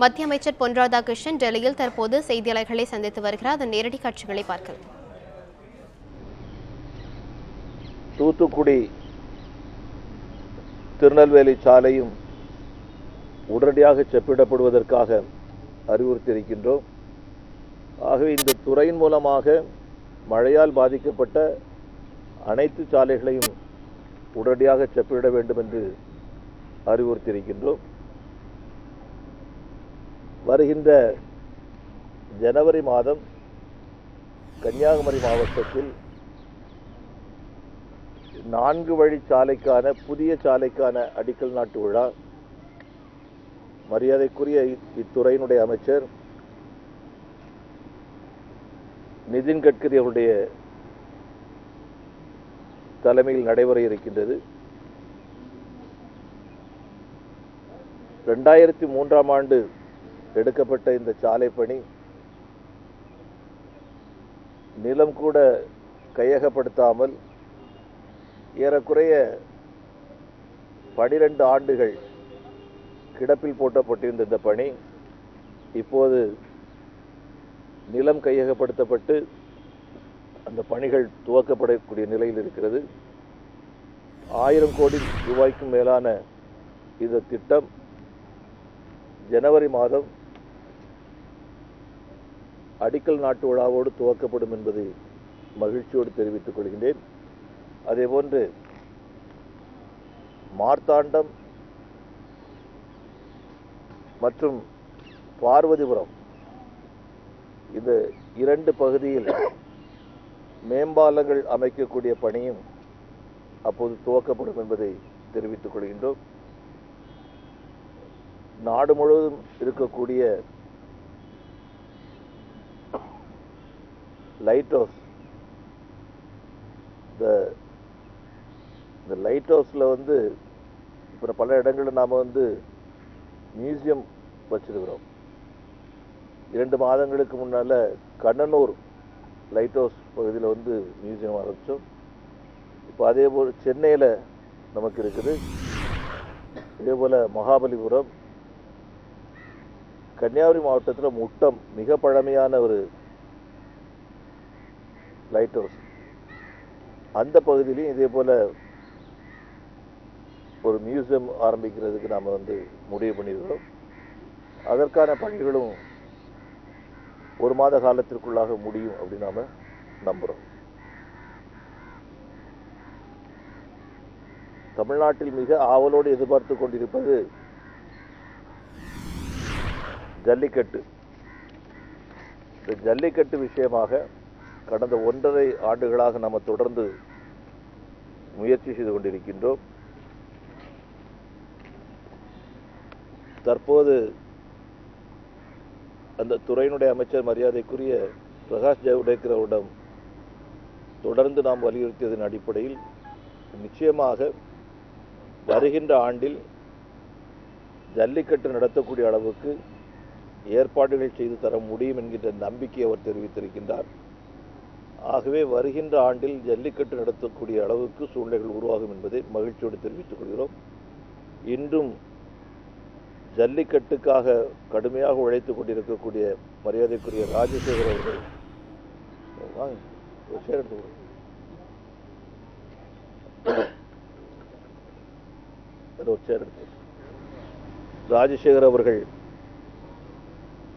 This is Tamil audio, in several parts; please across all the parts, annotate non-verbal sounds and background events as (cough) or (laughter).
மத்திய அமைச்சர் பொன் ராதாகிருஷ்ணன் டெல்லியில் தற்போது செய்தியாளர்களை சந்தித்து வருகிறார். அதன் நேரடி காட்சிகளை பார்க்கலாம். தூத்துக்குடி திருநெல்வேலி சாலையும் உடனடியாக செப்பிடப்படுவதற்காக அறிவுறுத்தியிருக்கின்றோம். ஆகவே இந்த துறையின் மூலமாக மழையால் பாதிக்கப்பட்ட அனைத்து சாலைகளையும் உடனடியாக செப்பிட வேண்டும் என்று அறிவுறுத்தியிருக்கின்றோம். வருகின்ற ஜனவரி மாதம் கன்னியாகுமரி மாவட்டத்தில் நான்கு வழி சாலைக்கான புதிய சாலைக்கான அடிக்கல் நாட்டு விழா. மரியாதைக்குரிய இத்துறையினுடைய அமைச்சர் நிதின் கட்கரி அவருடைய தலைமையில் நடைபெற இருக்கின்றது. ரெண்டாயிரத்தி மூன்றாம் ஆண்டு எடுக்கப்பட்ட இந்த சாலை பணி நிலம் கூட கையகப்படுத்தாமல் ஏறக்குறைய பனிரெண்டு ஆண்டுகள் கிடப்பில் போட்டப்பட்டிருந்த இந்த பணி இப்போது நிலம் கையகப்படுத்தப்பட்டு அந்த பணிகள் துவக்கப்படக்கூடிய நிலையில் இருக்கிறது. ஆயிரம் கோடி ரூபாய்க்கும் மேலான இந்த திட்டம் ஜனவரி மாதம் அடிக்கல் நாட்டு விழாவோடு துவக்கப்படும் என்பது மகிழ்ச்சியோடு தெரிவித்துக் கொள்கின்றேன். அதேபோன்று மார்த்தாண்டம் மற்றும் பார்வதிபுரம் இந்த இரண்டு பகுதியில் மேம்பாலங்கள் அமைக்கக்கூடிய பணியும் அப்போது துவக்கப்படும் என்பதை தெரிவித்துக் கொள்கின்றோம். நாடு முழுவதும் இருக்கக்கூடிய லைட் ஹவுஸ் இந்த இந்த லைட் ஹவுஸில் வந்து இப்போ பல இடங்களில் நாம் வந்து மியூசியம் வச்சிருக்கிறோம். இரண்டு மாதங்களுக்கு முன்னால் கண்ணனூர் லைட் ஹவுஸ் பகுதியில் வந்து மியூசியம் ஆரம்பித்தோம் இப்போ அதே போல் சென்னையில் நமக்கு இருக்குது. இதே போல் மகாபலிபுரம் கன்னியாகுமரி மாவட்டத்தில் முட்டம் மிக பழமையான ஒரு லைட் ஹவுஸ் அந்த பகுதியிலையும் இதே போல் ஒரு மியூசியம் ஆரம்பிக்கிறதுக்கு நாம் வந்து முடிவு பண்ணியிருக்கிறோம். அதற்கான பணிகளும் ஒரு மாத காலத்திற்குள்ளாக முடியும் அப்படின்னு நாம் நம்புகிறோம் தமிழ்நாட்டில் மிக ஆவலோடு எதிர்பார்த்து கொண்டிருப்பது ஜல்லிக்கட்டு. இந்த ஜல்லிக்கட்டு விஷயமாக கடந்த ஒன்றரை ஆண்டுகளாக நாம் தொடர்ந்து முயற்சி செய்து கொண்டிருக்கின்றோம். தற்போது அந்த துறையினுடைய அமைச்சர் மரியாதைக்குரிய பிரகாஷ் ஜவடேக்கர் அவரிடம் தொடர்ந்து நாம் வலியுறுத்தியதன் அடிப்படையில் நிச்சயமாக வருகின்ற ஆண்டில் ஜல்லிக்கட்டு நடத்தக்கூடிய அளவுக்கு ஏற்பாடுகள் செய்து தர முடியும் என்கின்ற நம்பிக்கை அவர் தெரிவித்திருக்கின்றார். ஆகவே வருகின்ற ஆண்டில் ஜல்லிக்கட்டு நடத்தக்கூடிய அளவுக்கு சூழ்நிலைகள் உருவாகும் என்பதை மகிழ்ச்சியோடு தெரிவித்துக் கொள்கிறோம். இன்றும் ஜல்லிக்கட்டுக்காக கடுமையாக உழைத்துக் கொண்டிருக்கக்கூடிய மரியாதைக்குரிய ராஜசேகர் அவர்கள் வாங்க எடுத்து ஒரு எடுத்து ராஜசேகர் அவர்கள்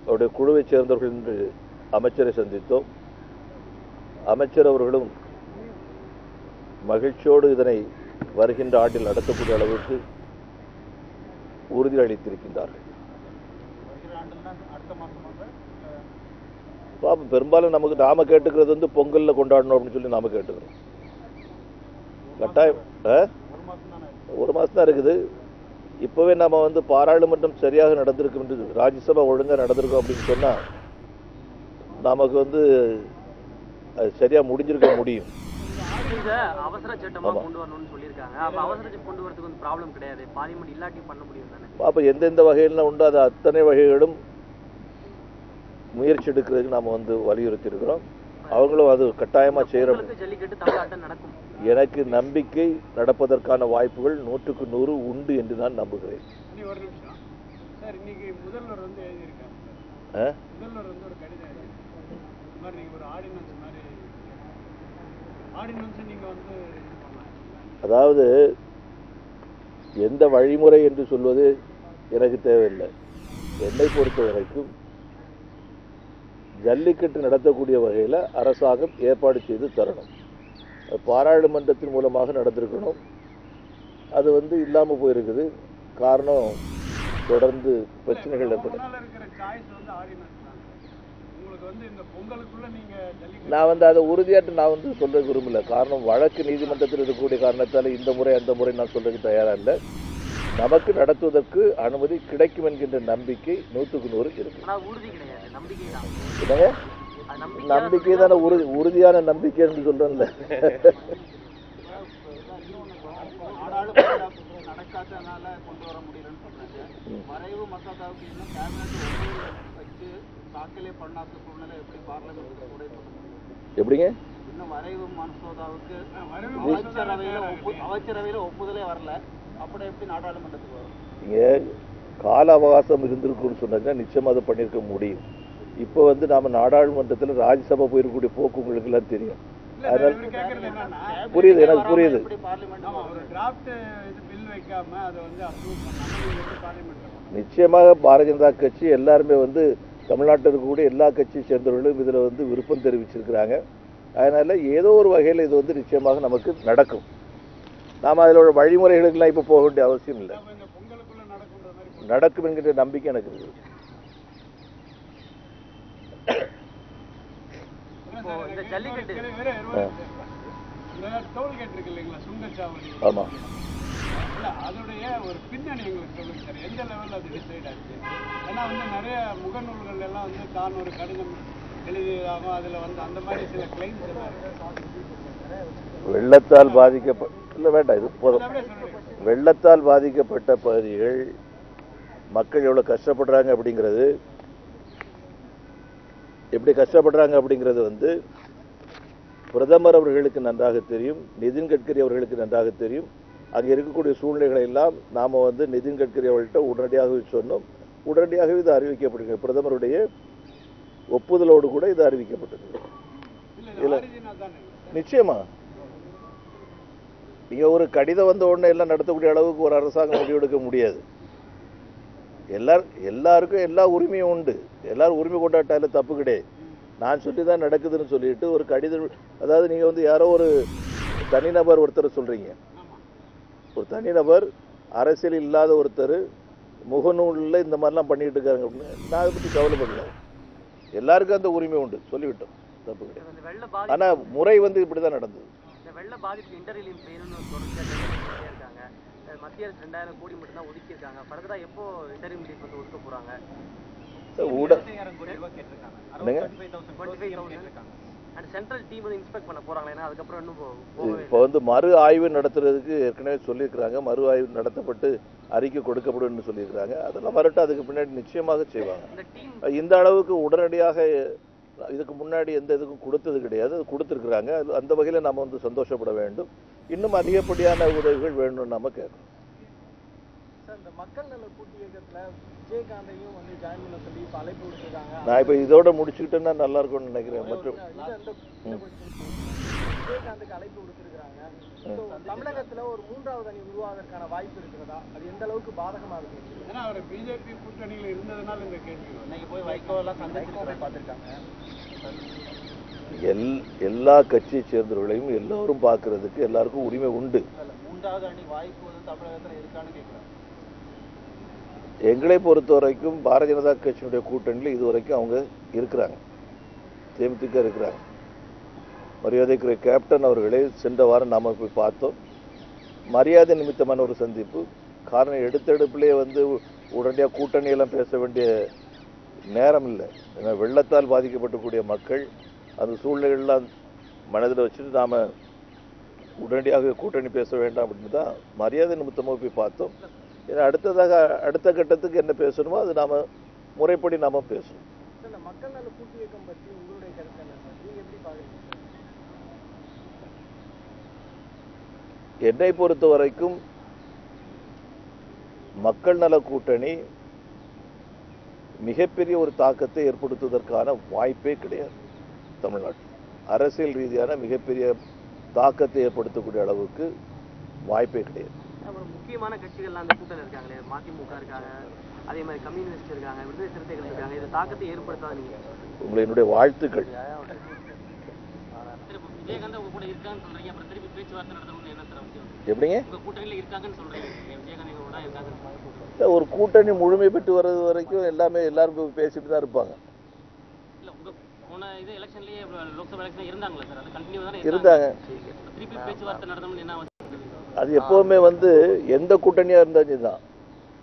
அவருடைய குழுவைச் சேர்ந்தவர்கள் என்று அமைச்சரை சந்தித்தோம். அமைச்சர் அவர்களும் மகிழ்ச்சியோடு இதனை வருகின்ற ஆண்டில் நடத்தக்கூடிய அளவுக்கு உறுதி அளித்திருக்கின்றார்கள் பாப்போம் பெரும்பாலும் நமக்கு நாம கேட்டுக்கிறது வந்து பொங்கல்ல கொண்டாடணும் அப்படின்னு சொல்லி நாம கேட்டுக்கிறோம். கட்டாயம் ஆ? ஒரு மாதம் தான் இருக்குது. இப்போவே நம்ம வந்து பாராளுமன்றம் சரியாக நடந்திருக்கும் என்று ராஜ்யசபா ஒழுங்காக நடந்திருக்கும் அப்படின்னு சொன்னால் நமக்கு வந்து அது சரியா முடிஞ்சிருக்க முடியும். இத அவசர சட்டமா ஆமா. கொண்டு வரணும்னு சொல்லியிருக்காங்க. அப்ப அவசர சட்டம் கொண்டு வரதுக்கு வந்து ப்ராப்ளம் கிடையாது. பார்லிமெண்ட் இல்லாட்டி பண்ண முடியும் தானே? பாப்ப எந்தெந்த வகையில் உண்டோ அது அத்தனை வகைகளும் முயற்சி எடுக்கிறதுக்கு நாம வந்து வலியுறுத்தி இருக்கிறோம் அவங்களும் அது கட்டாயமா செய்யறோம் உங்களுக்கு ஜல்லிக்கட்டு தமிழ்நாட்டில் நடக்கும். எனக்கு நம்பிக்கை நடப்பதற்கான வாய்ப்புகள் நூற்றுக்கு நூறு உண்டு என்று நான் நம்புகிறேன். சார் இன்னைக்கு முதல்வர் வந்து மாதிரி நீங்கள் ஒரு ஆர்டினன்ஸ் மாதிரி ஆர்டினன்ஸை நீங்கள் வந்து அதாவது எந்த வழிமுறை என்று சொல்வது எனக்கு தேவையில்லை. என்னை பொறுத்த வரைக்கும் ஜல்லிக்கட்டு நடத்தக்கூடிய வகையில் அரசாங்கம் ஏற்பாடு செய்து தரணும். அது பாராளுமன்றத்தின் மூலமாக நடந்திருக்கணும். அது வந்து இல்லாமல் போயிருக்குது. காரணம் தொடர்ந்து பிரச்சனைகள் ஏற்படும். நான் வந்து அதை உறுதியாட்டு நான் வந்து சொல்ல விரும்பல. காரணம் வழக்கு நீதிமன்றத்தில் இருக்கக்கூடிய காரணத்தால் இந்த முறை அந்த முறை நான் சொல்றதுக்கு தயாரா இல்லை. நமக்கு நடத்துவதற்கு அனுமதி கிடைக்கும் என்கின்ற நம்பிக்கை நூற்றுக்கு நூறு இருக்கு. ஆனா உறுதி கிடையாது. நம்பிக்கை தான். என்னங்க? அது நம்பிக்கை நம்பிக்கை தானே உறுதி உறுதியான நம்பிக்கை என்று சொல்றேன்ல. (laughs) (laughs) நடக்காதனால கொண்டு வர முடியலன்னு சொல்றாங்க. வரைவு மசோதாவுக்கு இன்னும் கேபினட் வச்சு தாக்கலே பண்ணாத சூழ்நிலை எப்படி பார்லிமெண்ட்டுக்கு கூட எப்படிங்க? இன்னும் வரைவு மசோதாவுக்கு அமைச்சரவையில ஒப்பு அமைச்சரவையில ஒப்புதலே வரல. அப்புறம் எப்படி நாடாளுமன்றத்துக்கு வரும்? நீங்க கால அவகாசம் இருந்திருக்குன்னு சொன்னாங்கன்னா நிச்சயமா அதை பண்ணியிருக்க முடியும். இப்போ வந்து நாம நாடாளுமன்றத்தில் ராஜ்யசபா போயிருக்கக்கூடிய போக்கு உங்களுக்கு எல்லாம் தெரியும். அதனால புரியுது எனக்கு புரியுது. நிச்சயமாக பாரதிய ஜனதா கட்சி எல்லாருமே வந்து தமிழ்நாட்டில் இருக்கக்கூடிய எல்லா கட்சியை சேர்ந்தவர்களும் இதில் வந்து விருப்பம் தெரிவிச்சிருக்கிறாங்க. அதனால ஏதோ ஒரு வகையில் இது வந்து நிச்சயமாக நமக்கு நடக்கும். நாம் அதில் உள்ள வழிமுறைகளுக்கெல்லாம் இப்போ போக வேண்டிய அவசியம் இல்லை. நடக்கும் என்கிற நம்பிக்கை எனக்கு இருக்குது. இப்போ இந்த ஜல்லிக்கட்டு. டோல்கேட் இருக்கு இல்லைங்களா சுங்கச்சாவடி ஆமாம் இல்ல அதோடைய ஒரு பின்னணி எங்களுக்கு சொல்லுங்க சார். எந்த லெவல்ல அது டிசைட் ஆச்சு? ஏன்னா வந்து நிறைய முகநூல்கள் எல்லாம் வந்து தான் ஒரு கடிதம் எழுதியதாகவும் அதுல வந்து அந்த மாதிரி சில கிளைம்ஸ் எல்லாம் இருக்கு. வெள்ளத்தால் பாதிக்கப்ப இல்லை வேண்டாம் இது போதும். வெள்ளத்தால் பாதிக்கப்பட்ட பகுதிகள் மக்கள் எவ்வளோ கஷ்டப்படுறாங்க அப்படிங்கிறது எப்படி கஷ்டப்படுறாங்க அப்படிங்கிறது வந்து பிரதமர் அவர்களுக்கு நன்றாக தெரியும் நிதின் கட்கரி அவர்களுக்கு நன்றாக தெரியும். அங்கே இருக்கக்கூடிய சூழ்நிலைகளை எல்லாம் நாம் வந்து நிதின் கட்கரி அவர்கள்ட்ட உடனடியாகவே சொன்னோம். உடனடியாகவே இது அறிவிக்கப்படுகிறது பிரதமருடைய ஒப்புதலோடு கூட இது அறிவிக்கப்பட்டது இல்ல நிச்சயமா. நீங்க ஒரு கடிதம் வந்த உடனே எல்லாம் நடத்தக்கூடிய அளவுக்கு ஒரு அரசாங்கம் முடிவெடுக்க முடியாது. எல்லார் எல்லாருக்கும் எல்லா உரிமையும் உண்டு. எல்லாரும் உரிமை கொண்டாட்டால தப்பு கிடையாது. நான் சொல்லி தான் நடக்குதுன்னு சொல்லிட்டு ஒரு கடிதம் அதாவது நீங்க வந்து யாரோ ஒரு தனிநபர் ஒருத்தர் சொல்றீங்க. ஒரு தனிநபர் அரசியல் இல்லாத ஒருத்தர் முகநூலில் இந்த மாதிரிலாம் பண்ணிட்டு இருக்காங்க அப்படின்னு நான் அதை பற்றி கவலைப்படல. எல்லாருக்கும் அந்த உரிமை உண்டு. சொல்லிவிட்டோம். தப்பு கிடையாது. இந்த வெள்ள பாதி ஆனா முறை வந்து இப்படி தான் நடந்தது. வெள்ள பாதிப்பு இன்டர்வியூ வேணும்னு தொடர்ச்சியாக இருக்காங்க மத்திய அரசு ரெண்டாயிரம் கோடி மட்டும் தான் ஒதுக்கியிருக்காங்க ஃபர்தரா எப்போ இன்டர்வியூ ரிலீஃப் வந்து ஒதுக்க போறாங்க? ஊட என்னங்க? அண்ட் சென்ட்ரல் டீம் வந்து இன்ஸ்பெக்ட் பண்ண போறாங்களா ஏன்னா அதுக்கப்புறம் இன்னும் போ- போகவே இப்போ வந்து மறு ஆய்வு நடத்துறதுக்கு ஏற்கனவே சொல்லியிருக்கிறாங்க. மறு ஆய்வு நடத்தப்பட்டு அறிக்கை கொடுக்கப்படும் சொல்லியிருக்கிறாங்க. அதெல்லாம் வரட்டும். அதுக்கு பின்னாடி நிச்சயமாக செய்வாங்க. இந்த டீம் இந்த அளவுக்கு உடனடியாக இதுக்கு முன்னாடி எந்த இதுக்கும் கொடுத்தது கிடையாது. அது கொடுத்துருக்குறாங்க. அந்த வகையில் நம்ம வந்து சந்தோஷப்பட வேண்டும். இன்னும் அதிகப்படியான உதவிகள் வேணும்னு நம்ம கேட்கணும். நான் இப்போ இதோட முடிச்சுக்கிட்டேன்னா நல்லா இருக்கும்னு நினைக்கிறேன். மற்றும் விஜயகாந்துக்கு அழைப்பு விடுத்திருக்காங்க So, தமிழகத்துல ஒரு மூன்றாவது அணி உருவாவதற்கான வாய்ப்பு இருக்கிறதா? அது எந்த அளவுக்கு பாதகமா இருக்கு? ஏன்னா அவர் பிஜேபி கூட்டணியில் இருந்ததுனால இந்த கேள்வி. இன்னைக்கு போய் வைகோ எல்லாம் சந்திச்சிருக்கோம் பார்த்திருக்காங்க. எல் எல்லா கட்சியை சேர்ந்தவர்களையும் எல்லோரும் பார்க்கறதுக்கு எல்லாருக்கும் உரிமை உண்டு. மூன்றாவது அணி வாய்ப்பு வந்து தமிழகத்துல இருக்கான்னு கேட்கிறேன் எங்களை பொறுத்த வரைக்கும் பாரதிய ஜனதா கட்சியினுடைய கூட்டணியில் இது வரைக்கும் அவங்க இருக்கிறாங்க. தேமுதிக இருக்கிறாங்க. மரியாதைக்குரிய கேப்டன் அவர்களை சென்ற வாரம் நாம் போய் பார்த்தோம். மரியாதை நிமித்தமான ஒரு சந்திப்பு. காரணம் எடுத்தெடுப்பிலே வந்து உடனடியாக கூட்டணியெல்லாம் பேச வேண்டிய நேரம் இல்லை. ஏன்னா வெள்ளத்தால் பாதிக்கப்பட்டக்கூடிய மக்கள் அந்த சூழ்நிலைகள்லாம் மனதில் வச்சுட்டு நாம் உடனடியாக கூட்டணி பேச வேண்டாம் அப்படின்னு தான் மரியாதை நிமித்தமாக போய் பார்த்தோம். ஏன்னா அடுத்ததாக அடுத்த கட்டத்துக்கு என்ன பேசணுமோ அது நாம் முறைப்படி நாம் பேசணும். மக்கள் நல கூட்டு இயக்கம் பற்றி உங்களுடைய கருத்து என்ன சார் நீங்க எப்படி பாக்குறீங்க என்னை பொறுத்த வரைக்கும் மக்கள் நல கூட்டணி மிகப்பெரிய ஒரு தாக்கத்தை ஏற்படுத்துவதற்கான வாய்ப்பே கிடையாது தமிழ்நாட்டில். அரசியல் ரீதியான மிகப்பெரிய தாக்கத்தை ஏற்படுத்தக்கூடிய அளவுக்கு வாய்ப்பே கிடையாது. முக்கியமான கட்சிகள்லாம் அந்த கூட்டத்தில் இருக்காங்களே மதிமுக இருக்காங்க அதே மாதிரி கம்யூனிஸ்ட் இருக்காங்க விடுதலை சிறுத்தைகள் இருக்காங்க இது தாக்கத்தை ஏற்படுத்தாது நீங்க உங்களை என்னுடைய வாழ்த்துக்கள் விஜயகாந்த் உங்க கூட இருக்கான்னு சொல்றீங்க. அப்புறம் திருப்பி பேச்சுவார்த்தை நடத்தணும்னு என்ன சார் அவசியம்? எப்படிங்க? உங்க கூட்டணியில இருக்காங்கன்னு சொல்றீங்க. விஜயகாந்த் கூட ஒரு கூட்டணி முழுமை பெற்று வர்றது வரைக்கும் எல்லாமே எல்லாரும் பேசிட்டு தான் இருப்பாங்க. போன இது எலெக்ஷன்லயே லோக்சபா எலெக்ஷன் இருந்தாங்களா சார்? அது கண்டினியூ தானே இருந்தாங்க. இப்ப திருப்பி பேச்சுவார்த்தை நடத்தணும்னு என்ன அது எப்போவுமே வந்து எந்த கூட்டணியாக இருந்தாலும் தான்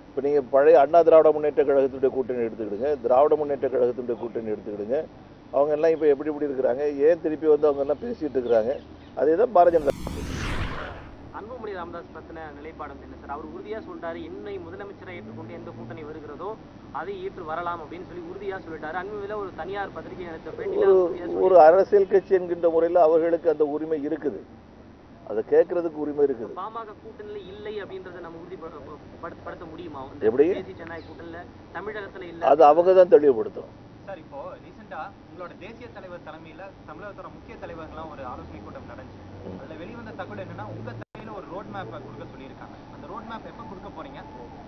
இப்போ நீங்கள் பழைய அண்ணா திராவிட முன்னேற்ற கழகத்துடைய கூட்டணி எடுத்துக்கிடுங்க திராவிட முன்னேற்ற கழகத்துடைய கூட்டணி எடுத்துக்கிடுங்க. அவங்க எல்லாம் இப்போ எப்படி எப்படி இருக்கிறாங்க? ஏன் திருப்பி வந்து அவங்க எல்லாம் பேசிட்டு இருக்கிறாங்க? அதே தான் பாரதிய ஜனதா அன்புமணி ராமதாஸ் பத்தின நிலைப்பாடு என்ன சார்? அவர் உறுதியா சொல்லிட்டாரு என்னை முதலமைச்சரை ஏற்றுக்கொண்டு எந்த கூட்டணி வருகிறதோ அதை ஏற்று வரலாம் அப்படின்னு சொல்லி உறுதியா சொல்லிட்டாரு. அண்மையில ஒரு தனியார் பத்திரிகை நடத்த பேட்டியில ஒரு. அரசியல் கட்சி என்கின்ற முறையில் அவர்களுக்கு அந்த உரிமை இருக்குது. அதை கேட்கறதுக்கு உரிமை இருக்குது. பாமக கூட்டணியில இல்லை அப்படின்றத நம்ம உறுதிப்படுத்த முடியுமா? எப்படி? ஜனநாயக கூட்டணியில தமிழகத்துல இல்ல. அது அவங்க தான் தெளிவுபடுத்தணும். சார் இப்போ ரீசெண்டா உங்களோட தேசிய தலைவர் தலைமையில தமிழகத்தோட முக்கிய தலைவர்கள்லாம் ஒரு ஆலோசனை கூட்டம் நடந்துச்சு. அதுல வெளிவந்த தகவல் என்னன்னா உங்க தலைமையில ஒரு ரோட் மேப் கொடுக்க சொல்லியிருக்காங்க. அந்த ரோட் மேப் எப்ப கொடுக்க போறீங்க?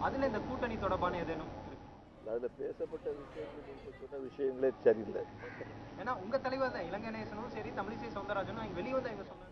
அதுல இந்த கூட்டணி தொடர்பான ஏதேனும் அதில் பேசப்பட்ட விஷயங்கள் சொன்ன விஷயங்களே சரியில்லை. ஏன்னா உங்க தலைவர் தான் இலங்கை நேசனும் சரி தமிழிசை சவுந்தரராஜனும் வெளியே வந்து எங்க சொன்னாங்க.